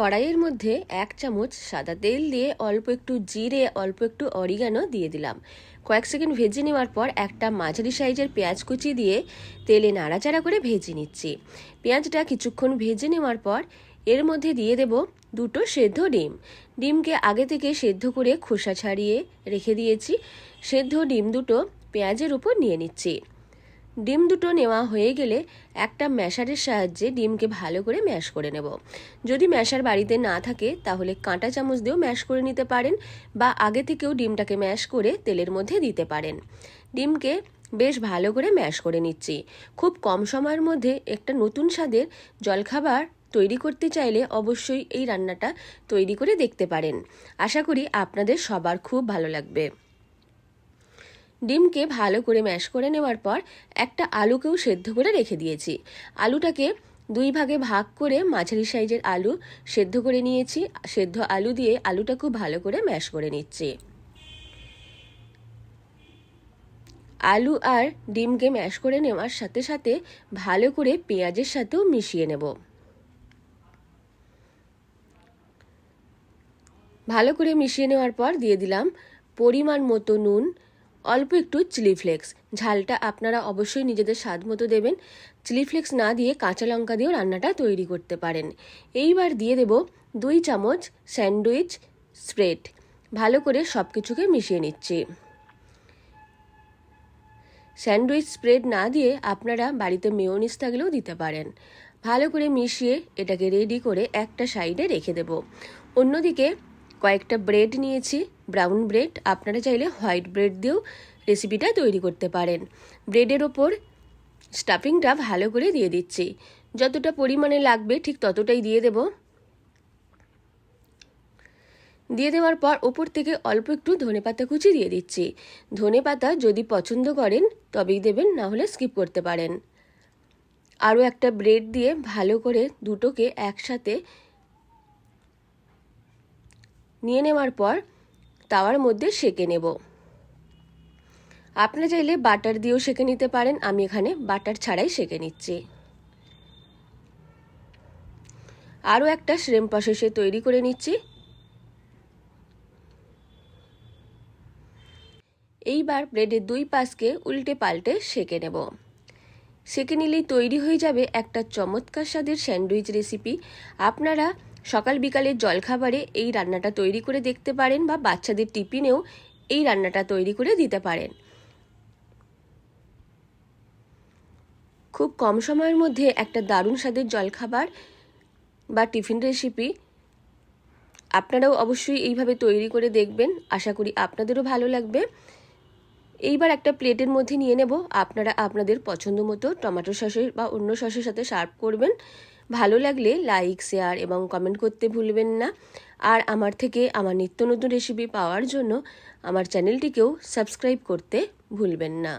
কড়াইয়ের মধ্যে এক চামচ সাদা তেল দিয়ে অল্প একটু জিরে, অল্প একটু অরিগানো দিয়ে দিলাম। কয়েক সেকেন্ড ভেজে নেওয়ার পর একটা মাঝারি সাইজের পেঁয়াজ কুচি দিয়ে তেলে নাড়াচাড়া করে ভেজে নিচ্ছি। পেঁয়াজটা কিছুক্ষণ ভেজে নেওয়ার পর এর মধ্যে দিয়ে দেব দুটো সেদ্ধ ডিম। ডিমকে আগে থেকে সেদ্ধ করে খোসা ছাড়িয়ে রেখে দিয়েছি। সেদ্ধ ডিম দুটো পেঁয়াজের উপর নিয়ে নিচ্ছি। ডিম দুটো নেওয়া হয়ে গেলে একটা ম্যাশারের সাহায্যে ডিমকে ভালো করে ম্যাশ করে নেব। যদি ম্যাশার বাড়িতে না থাকে, তাহলে কাঁটা চামচ দিয়েও ম্যাশ করে নিতে পারেন বা আগে থেকেও ডিমটাকে ম্যাশ করে তেলের মধ্যে দিতে পারেন। ডিমকে বেশ ভালো করে ম্যাশ করে নিচ্ছি। খুব কম সময়ের মধ্যে একটা নতুন স্বাদের জলখাবার তৈরি করতে চাইলে অবশ্যই এই রান্নাটা তৈরি করে দেখতে পারেন। আশা করি আপনাদের সবার খুব ভালো লাগবে। ডিমকে ভালো করে ম্যাশ করে নেওয়ার পর একটা আলুকেও সেদ্ধ করে রেখে দিয়েছি। আলুটাকে দুই ভাগে ভাগ করে মাঝারি সাইজের আলু সেদ্ধ করে নিয়েছি। সেদ্ধ আলু দিয়ে আলুটা খুব ভালো করে ম্যাশ করে নিচ্ছি। আলু আর ডিমকে ম্যাশ করে নেওয়ার সাথে সাথে ভালো করে পেঁয়াজের সাথেও মিশিয়ে নেব। ভালো করে মিশিয়ে নেওয়ার পর দিয়ে দিলাম পরিমাণ মতো নুন অল্প একটু চিলি ফ্লেক্স। ঝালটা আপনারা অবশ্যই নিজেদের স্বাদ মতো দেবেন। চিলি ফ্লেক্স না দিয়ে কাঁচা লঙ্কা দিয়েও রান্নাটা তৈরি করতে পারেন। এইবার দিয়ে দেব দুই চামচ স্যান্ডউইচ স্প্রেড। ভালো করে সব কিছুকে মিশিয়ে নিচ্ছি। স্যান্ডউইচ স্প্রেড না দিয়ে আপনারা বাড়িতে মেয়োনিস থাকলেও দিতে পারেন। ভালো করে মিশিয়ে এটাকে রেডি করে একটা সাইডে রেখে দেব। অন্যদিকে কয়েকটা ব্রেড নিয়েছি ব্রাউন ব্রেড আপনারা চাইলে হোয়াইট ব্রেড দিয়েও রেসিপিটা তৈরি করতে পারেন। ব্রেডের ওপর স্টাফিংটা ভালো করে দিয়ে দিচ্ছি। যতটা পরিমাণে লাগবে ঠিক ততটাই দিয়ে দেব। দিয়ে দেওয়ার পর ওপর থেকে অল্প একটু ধনে পাতা কুচি দিয়ে দিচ্ছি। ধনে পাতা যদি পছন্দ করেন, তবেই দেবেন, না হলে স্কিপ করতে পারেন। আরও একটা ব্রেড দিয়ে ভালো করে দুটোকে একসাথে নিয়ে নেওয়ার পর তাওয়ার মধ্যে সেকে নেব। আপনারা চাইলে বাটার দিয়েও সেকে নিতে পারেন, আমি এখানে বাটার ছাড়াই সেকে নিচ্ছি। আরও একটা শ্রেম প্রসেসে তৈরি করে নিচ্ছি। এইবার ব্রেডের দুই পাশকে উল্টে পাল্টে সেকে নেব। সেকে নিলেই তৈরি হয়ে যাবে একটা চমৎকার স্বাদের স্যান্ডউইচ রেসিপি আপনারা সকাল বিকালের জলখাবারে এই রান্নাটা তৈরি করে দেখতে পারেন বা বাচ্চাদের টিফিনেও এই রান্নাটা তৈরি করে দিতে পারেন। খুব কম সময়ের মধ্যে একটা দারুণ স্বাদের জলখাবার বা টিফিন রেসিপি আপনারাও অবশ্যই এইভাবে তৈরি করে দেখবেন। আশা করি আপনাদেরও ভালো লাগবে। এইবার একটা প্লেটের মধ্যে নিয়ে নেব। আপনারা আপনাদের পছন্দ মতো টমেটো সসের বা অন্য সসের সাথে সার্ভ করবেন। ভালো লাগলে লাইক শেয়ার এবং কমেন্ট করতে ভুলবেন না। আর আমার থেকে আমার নিত্য নতুন রেসিপি পাওয়ার জন্য আমার চ্যানেলটিকেও সাবস্ক্রাইব করতে ভুলবেন না।